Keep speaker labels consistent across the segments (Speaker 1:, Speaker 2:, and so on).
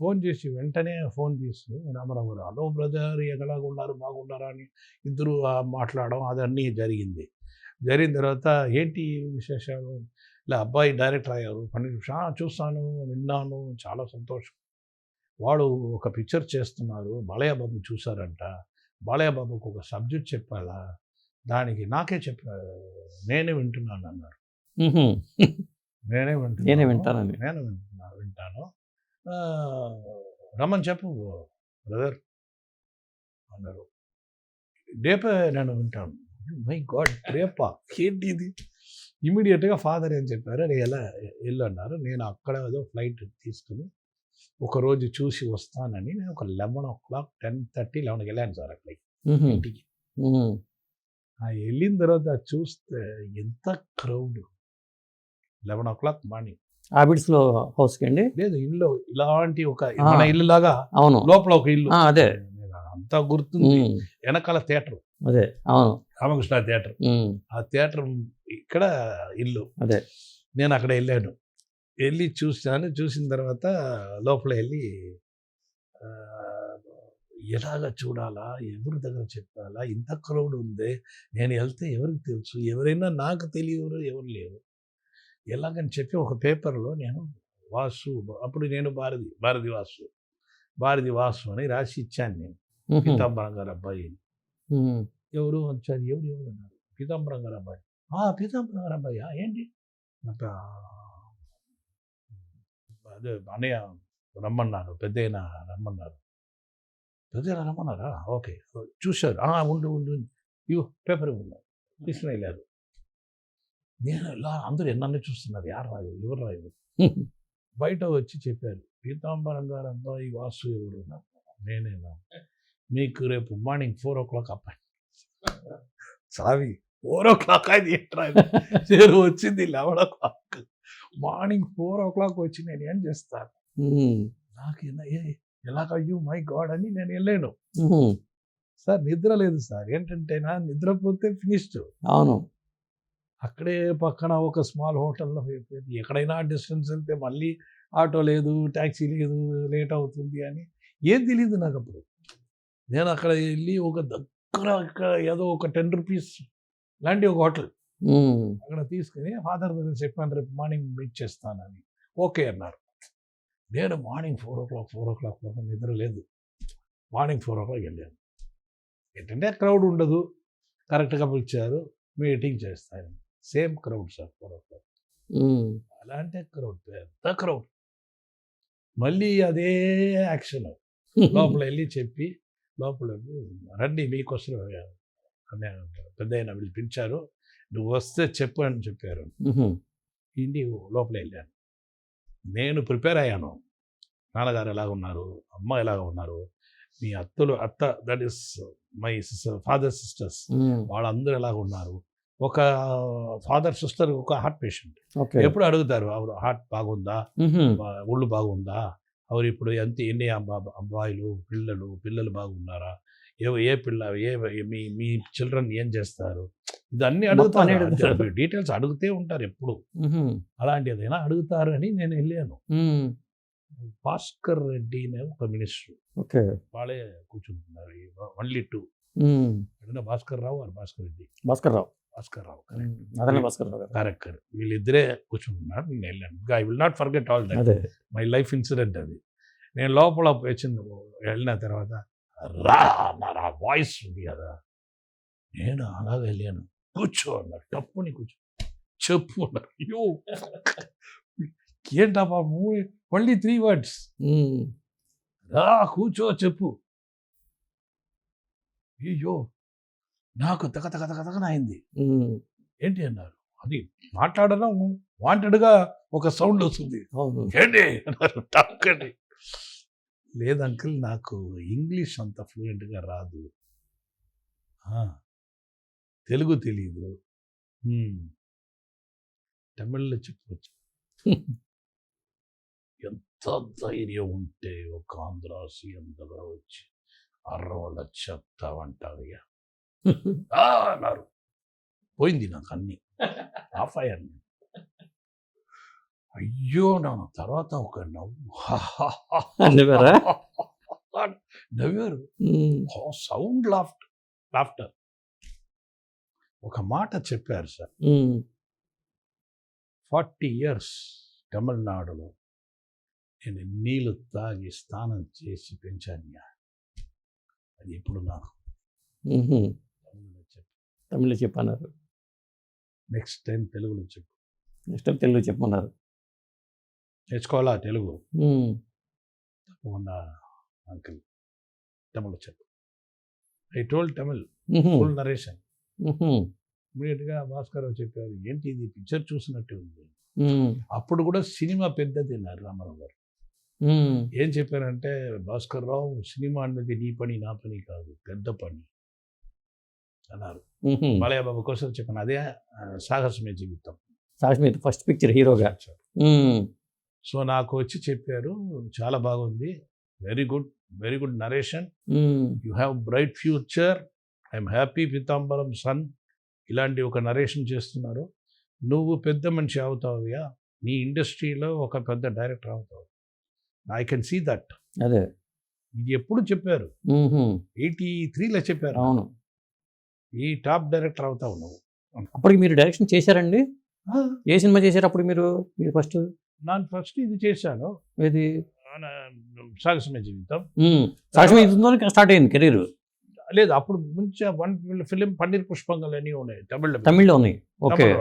Speaker 1: Phone చేసి వెంటనే phone చేసి రామారావు గారు హలో బ్రదర్ ఎలాగ ఉన్నారు? బాగున్నారా? అని ఇద్దరు మాట్లాడడం అదన్నీ జరిగింది. జరిగిన తర్వాత ఏంటి విశేషాలు? ఇలా అబ్బాయి డైరెక్టర్ అయ్యారు. పని నిమిషం "ఆ, చూస్తాను విన్నాను చాలా సంతోషం. వాడు ఒక పిక్చర్ చేస్తున్నారు. బాలయ్య బాబు చూసారంట బాలయ్య బాబుకు ఒక సబ్జెక్ట్ చెప్పాలా? దానికి నాకే చెప్పారు నేనే వింటున్నాను అన్నారు. నేనే వింటున్నాను.
Speaker 2: నేనే వింటానని.
Speaker 1: నేను వింటున్నా వింటాను. రమ్మని చెప్పు బ్రదర్ అన్నారు. రేపే నేను వింటాను. మై గాడ్ రేపా? ఏంటి ఇది ఇమీడియట్గా ఫాదర్ ఏం చెప్పారు? "రే, ఎలా వెళ్ళు అన్నారు. నేను అక్కడ ఏదో ఫ్లైట్ తీసుకుని ఒక రోజు చూసి వస్తానని నేను ఒక eleven o'clock ten thirty లెవెన్కి వెళ్ళాను సార్ అక్కడికి. ఇంటికి. ఆ వెళ్ళిన తర్వాత చూస్తే ఎంత crowd. Eleven o'clock morning.
Speaker 2: Habits లో హౌస్కి అండి?
Speaker 1: లేదు ఇల్లు ఇలాంటి ఒక. మన ఇల్లు లాగా
Speaker 2: అవును.
Speaker 1: లోపల ఒక ఇల్లు.
Speaker 2: అదే.
Speaker 1: అంతా గుర్తుంది.
Speaker 2: మ్.
Speaker 1: వెనకాల థియేటర్.
Speaker 2: అదే అవును.
Speaker 1: రామకృష్ణ థియేటర్. ఆ థియేటర్ ఇక్కడ ఇల్లు.
Speaker 2: అదే.
Speaker 1: నేను అక్కడ వెళ్ళాను. వెళ్ళి చూసాను చూసిన తర్వాత లోపల వెళ్ళి ఎలాగ చూడాలా? ఎవరి దగ్గర చెప్పాలా? ఇంత క్రౌడ్ ఉంది. నేను వెళ్తే ఎవరికి తెలుసు? ఎవరైనా నాకు తెలియరు ఎవరు లేరు. ఎలాగని చెప్పి ఒక పేపర్లో నేను వాసు అప్పుడు నేను భారతి భారతి వాసు భారతి వాసు అని రాసి ఇచ్చాను నేను. పీతాంబరం గారు అబ్బాయి. ఎవరు? వచ్చారు. ఎవరు? ఎవరు? అన్నారు. పీతాంబరం గారు అబ్బాయి. ఆ పీతాంబరం గారు అబ్బాయి. ఆ, ఏంటి? అదే అన్నయ్య రమ్మన్నారు. పెద్దయిన రమ్మన్నారు. పెద్దయిన రమ్మన్నారా? ఓకే. చూశారు. "ఆ, ఉండు ఉండు. ఇవ్వు పేపర్ ఉన్నారు తీసుకుని వెళ్ళారు. నేను ఇలా అందరూ ఎన్నన్నీ చూస్తున్నారు. యారు రాయు ఎవరు రాయు బయట వచ్చి చెప్పారు. పీతాంబరం గారు అబ్బాయి వాసు ఎవరు. నేనేనా? మీకు రేపు మార్నింగ్ ఫోర్ ఓ క్లాక్ అబ్బాయి సావి ఫోర్ ఓ క్లాక్ అది ఏంట్రా? నేను వచ్చింది eleven o'clock morning four o'clock వచ్చి నేను ఏం చేస్తాను. నాకు ఎలా- ఏ- ఎలాగయ్యో? మై గాడ్ అని నేను వెళ్ళాను. సార్ నిద్ర లేదు సార్. ఏంటంటే నా నిద్రపోతే ఫినిష్డ్
Speaker 2: అవును.
Speaker 1: అక్కడే పక్కన ఒక స్మాల్ హోటల్లో అయిపోయింది. ఎక్కడైనా డిస్టెన్స్ వెళ్తే మళ్ళీ ఆటో లేదు ట్యాక్సీ లేదు లేట్ అవుతుంది అని ఏం తెలియదు నాకు అప్పుడు. నేను అక్కడ వెళ్ళి ఒక దగ్గర ఇక్కడ ఏదో ఒక టెన్ రూపీస్ లాంటి ఒక హోటల్. అక్కడ తీసుకుని ఫాదర్ దగ్గర చెప్పాను రేపు మార్నింగ్ మీట్ చేస్తానని. ఓకే అన్నారు. నేను morning four o'clock four o'clock నిద్ర లేదు. మార్నింగ్ ఫోర్ ఓ క్లాక్ వెళ్ళాను. ఏంటంటే క్రౌడ్ ఉండదు. కరెక్ట్గా పిలిచారు మీటింగ్ చేస్తాను. సేమ్ క్రౌడ్ సార్
Speaker 2: మ్.
Speaker 1: అలాంటి క్రౌడ్ పెద్ద క్రౌడ్. మళ్ళీ అదే యాక్షన్. లోపల వెళ్ళి చెప్పి లోపల రండి మీకోసం అనే పెద్ద వీళ్ళు పిలిచారు నువ్వు వస్తే చెప్పు అని చెప్పారు. ఇంటి లోపల వెళ్ళాను నేను ప్రిపేర్ అయ్యాను. నాన్నగారు ఎలాగ ఉన్నారు? అమ్మ ఎలాగ ఉన్నారు? మీ అత్తలు అత్త that is my father sisters. వాళ్ళందరూ ఎలాగ ఉన్నారు? ఒక ఫాదర్ సిస్టర్ ఒక హార్ట్ పేషెంట్ ఎప్పుడు అడుగుతారు ఆవిడ హార్ట్ బాగుందా? ఒళ్ళు బాగుందా? ఆవిడ ఇప్పుడు ఎంత ఎన్ని అబ్బా అబ్బాయిలు పిల్లలు పిల్లలు బాగున్నారా? ఏ ఏ పిల్ల ఏ మీ మీ చిల్డ్రన్ ఏం చేస్తారు? ఇదన్నీ అడుగుతారు. డీటెయిల్స్ అడుగుతే ఉంటారు ఎప్పుడు. అలాంటి ఏదైనా అడుగుతారు అని నేను వెళ్ళాను. భాస్కర్ రెడ్డి అనే ఒక మినిస్టర్
Speaker 2: ఓకే.
Speaker 1: వాళ్ళే కూర్చుంటున్నారు ఓన్లీ టూ. భాస్కర్ రావు আর భాస్కర్ రెడ్డి.
Speaker 2: భాస్కర్ రావు.
Speaker 1: భాస్కర్ రావు
Speaker 2: భాస్కర్
Speaker 1: కరెక్ట్ వీళ్ళిద్దరే కూర్చుంటున్నారు. నేను I will not forget all that my life incident అది. నేను లోపల వచ్చిన వెళ్ళిన తర్వాత రా ఆ వాయిస్ ఉంది కదా. నేను అలాగ వెళ్ళాను. కూర్చో అన్నారు తప్పుని కూర్చో. చెప్పు అన్నారు అయ్యో. ఏంటప్పా మూవీ ఓన్లీ త్రీ వర్డ్స్. రా కూర్చో చెప్పు. అయ్యో నాకు తగ తగ తగ. ఏంటి అన్నారు? అది మాట్లాడడం వాంటెడ్గా ఒక సౌండ్ వస్తుంది.
Speaker 2: అవును.
Speaker 1: ఏంటి? అన్నారు. లేదు అంకుల్ నాకు ఇంగ్లీష్ అంత ఫ్లూయెంట్గా రాదు. తెలుగు తెలియదు. తమిళ్ళో చెప్పవచ్చు ఎంత ధైర్యం ఉంటే ఒక ఆంధ్ర సీఎం దగ్గర వచ్చి అర్రవల చెప్తావంటావయ్యా ఆ అన్నారు పోయింది నాకు అన్ని ఆఫ్ అయ్యాను. అయ్యో నాన్న తర్వాత ఒక నవ్వు
Speaker 2: నవ్వారా?
Speaker 1: సౌండ్ లాఫ్ట్ లాఫ్టర్ ఒక మాట చెప్పారు సార్ ఫార్టీ ఇయర్స్ తమిళనాడులో నేను నీళ్ళు తాగి స్నానం చేసి పెంచాను అది ఇప్పుడు నాకు. తమిళలో చెప్పు
Speaker 2: తమిళ్ళో చెప్పన్నారు.
Speaker 1: నెక్స్ట్ టైం తెలుగులో చెప్పు.
Speaker 2: నెక్స్ట్ టైం తెలుగు చెప్పమన్నారు.
Speaker 1: నేర్చుకోవాలా తెలుగు? తప్పకుండా అంకిల్. తమిళ చెప్పు. I told Tamil full narration ఇమీడియట్గా భాస్కర్ చెప్పారు ఏంటి ఇది? పిక్చర్ చూసినట్టు ఉంది. అప్పుడు కూడా సినిమా పెద్దది అన్నారు రామారావు గారు. ఏం చెప్పారంటే భాస్కర్ రావు సినిమా అన్నది నీ పని నా పని కాదు పెద్ద పని. అన్నారు.
Speaker 2: ఉహు.
Speaker 1: బాలయ్య బాబు కోసం చెప్పాను అదే సాహసమే జీవితం
Speaker 2: మీద ఫస్ట్ పిక్చర్ హీరోగా.
Speaker 1: సో నాకు వచ్చి చెప్పారు చాలా బాగుంది. Very good very good narration you have bright future I'm happy Pitambaram son ఇలాంటి ఒక నరేషన్ చేస్తున్నారు. నువ్వు పెద్ద మనిషి అవుతావుయా నీ ఇండస్ట్రీలో ఒక పెద్ద డైరెక్టర్ అవుతావు. ఐ కెన్ సీ దట్
Speaker 2: అదే.
Speaker 1: ఇది ఎప్పుడు చెప్పారు? ఎయిటీ త్రీలో చెప్పారు.
Speaker 2: అవును.
Speaker 1: ఈ టాప్ డైరెక్టర్ అవుతావు నువ్వు.
Speaker 2: అప్పటికి మీరు డైరెక్షన్ చేశారండి? ఏ సినిమా చేశారు అప్పుడు మీరు? మీరు ఫస్ట్?
Speaker 1: నేను ఫస్ట్ ఇది చేశాను.
Speaker 2: ఇది
Speaker 1: మన సాగసమే జీవితం.
Speaker 2: సాక్షి మీద స్టార్ట్ అయింది కెరీర్.
Speaker 1: లేదు అప్పుడు ముంచే వన్ ఫిలిం పన్నీర్ పుష్పంగల్ అని ఉన్నాయి. తమిళ
Speaker 2: తమిళ్ళో ఉన్నాయి. ఓకే.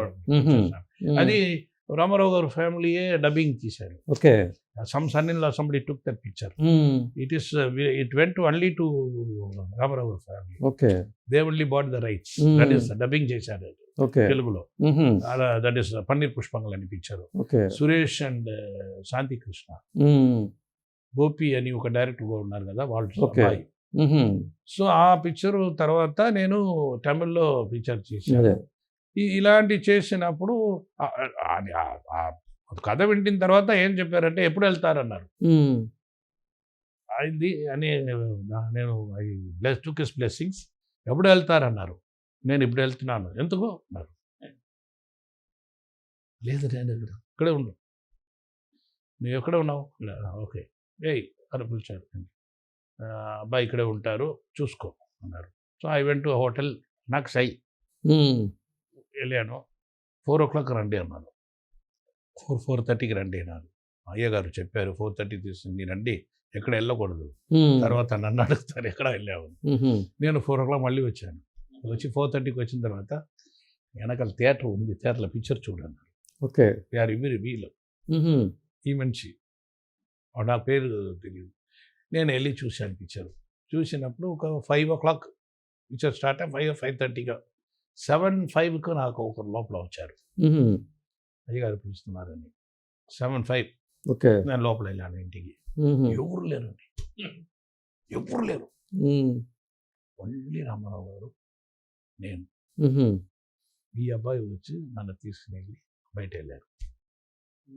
Speaker 1: అది రామారావు గారు ఫ్యామిలీయే డబ్బింగ్ తీశారు
Speaker 2: okay.
Speaker 1: Some son in law somebody took that picture it is it went only to Ramarao గారు family
Speaker 2: okay.
Speaker 1: They only bought the rights. That is dubbing చేశారు.
Speaker 2: ఓకే.
Speaker 1: తెలుగులో.
Speaker 2: ఉహు,
Speaker 1: దట్ ఈస్ పన్నీర్ పుష్పంగల్ అని picture
Speaker 2: okay.
Speaker 1: Suresh and Shanthi Krishna Gopi అని ఒక director కూడా ఉన్నారు కదా వాళ్ళు సో ఆ పిక్చర్ తర్వాత నేను తమిళ్ళో పిక్చర్ చేశాను.
Speaker 2: అదే
Speaker 1: ఈ- ఇలాంటి చేసినప్పుడు కథ వింటిన తర్వాత ఏం చెప్పారంటే ఎప్పుడు వెళ్తారన్నారు. అయింది అని నేను I bless to kiss blessings. ఎప్పుడు వెళ్తారన్నారు? నేను ఇప్పుడు వెళ్తున్నాను. ఎందుకు? అన్నారు. లేదు నేను ఇక్కడ ఇక్కడే ఉండు. నువ్వు ఎక్కడ ఉన్నావు? ఓకే. ఏయ్ అని పిలిచారు. అబ్బాయి ఇక్కడే ఉంటారు చూసుకో అన్నారు. So I went to hotel నాకు సై వెళ్ళాను. ఫోర్ ఓ క్లాక్ రండి అన్నాను. ఫోర్ ఫోర్ థర్టీకి రండి అన్నారు అయ్యగారు చెప్పారు ఫోర్ థర్టీ తీసుకుని రండి ఎక్కడ వెళ్ళకూడదు. తర్వాత నన్ను అడుగుతారు ఎక్కడ వెళ్ళావు? నేను ఫోర్ ఓ క్లాక్ మళ్ళీ వచ్చాను. వచ్చి ఫోర్ థర్టీకి వచ్చిన తర్వాత వెనకాల థియేటర్ ఉంది థియేటర్లో పిక్చర్ చూడన్నారు
Speaker 2: ఓకే.
Speaker 1: యార్ ఇవి వీళ్ళు.
Speaker 2: ఉహు,
Speaker 1: ఈ మనిషి. నా పేరు తెలియదు నేను వెళ్ళి చూశాను పిక్చర్. చూసినప్పుడు ఒక five o'clock picture start five five థర్టీగా seven ఫైవ్కి నాకు ఒక లోపల వచ్చారు. అయ్యగారు పిలుస్తున్నారని. Seven five.
Speaker 2: ఓకే.
Speaker 1: నేను లోపల వెళ్ళాను ఇంటికి. ఎవరు లేరండి ఎవరు లేరు. ఓన్లీ రామారావు గారు నేను. ఈ అబ్బాయి వచ్చి నన్ను తీసుకుని వెళ్ళి బయట వెళ్ళారు.